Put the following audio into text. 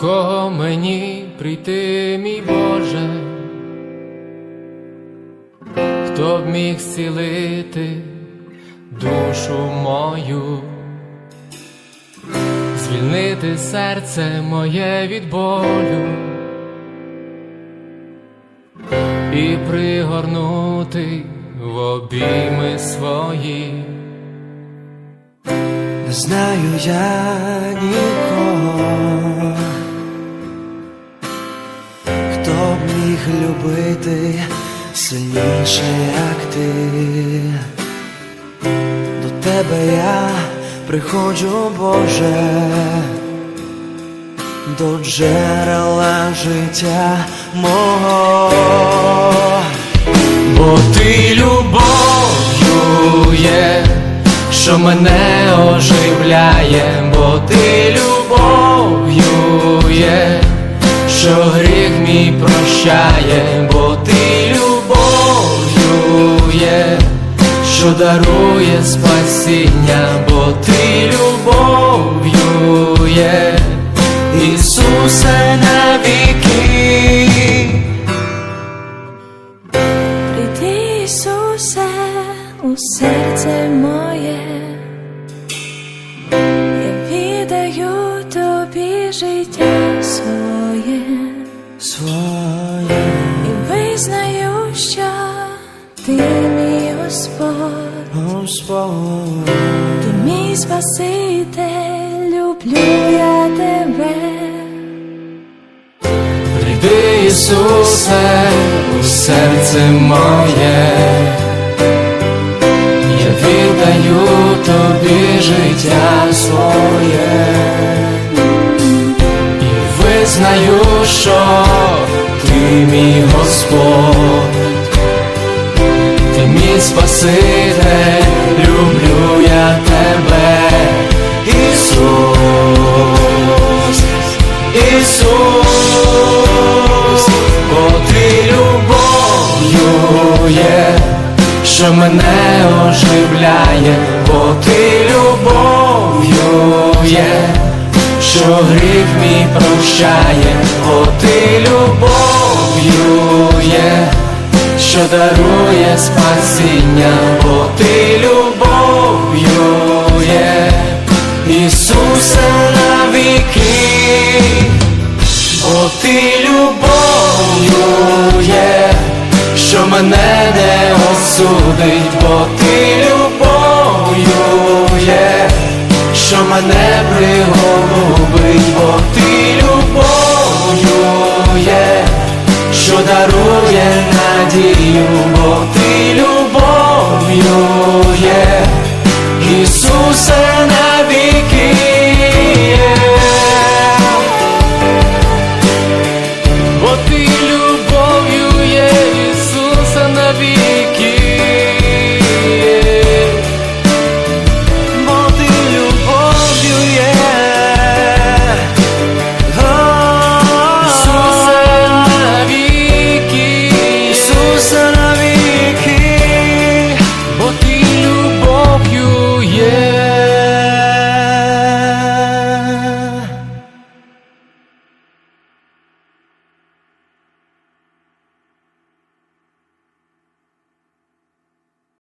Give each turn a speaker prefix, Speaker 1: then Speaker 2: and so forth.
Speaker 1: кого мені прийти, мій Боже, хто б міг зцілити душу мою, звільнити серце моє від болю і пригорнути в обійми свої.
Speaker 2: Не знаю я нікого, міг любити сильніше, як ти. До тебе я приходжу, Боже, до джерела життя мого.
Speaker 1: Бо ти любов'ю є, що мене оживляє, бо ти любов'ю є, що гріх мій прощає, бо ти любов'ю є, що дарує спасіння, бо ти любов'ю є, Ісусе навіки.
Speaker 3: Прийди, Ісусе, у серце моє, я віддаю тобі життя і визнаю, що ти мій Господь,
Speaker 2: Господь.
Speaker 3: ти мій Спаситель, люблю я тебе.
Speaker 1: Прийди, Ісусе, у серце моє, я віддаю тобі життя своє і визнаю, що ти мій Господь, ти мій Спаситель, люблю я тебе, Ісус. Ісус, бо ти любов'ю є, що мене оживляє, бо ти любов'ю є, що гріх мій прощає, бо ти любов'ю є, що дарує спасіння, бо ти любов'ю є, Ісусе навіки бо ти любов'ю є, що мене не осудить, бо ти любов'ю є, що мене приголубить, любов'ю є,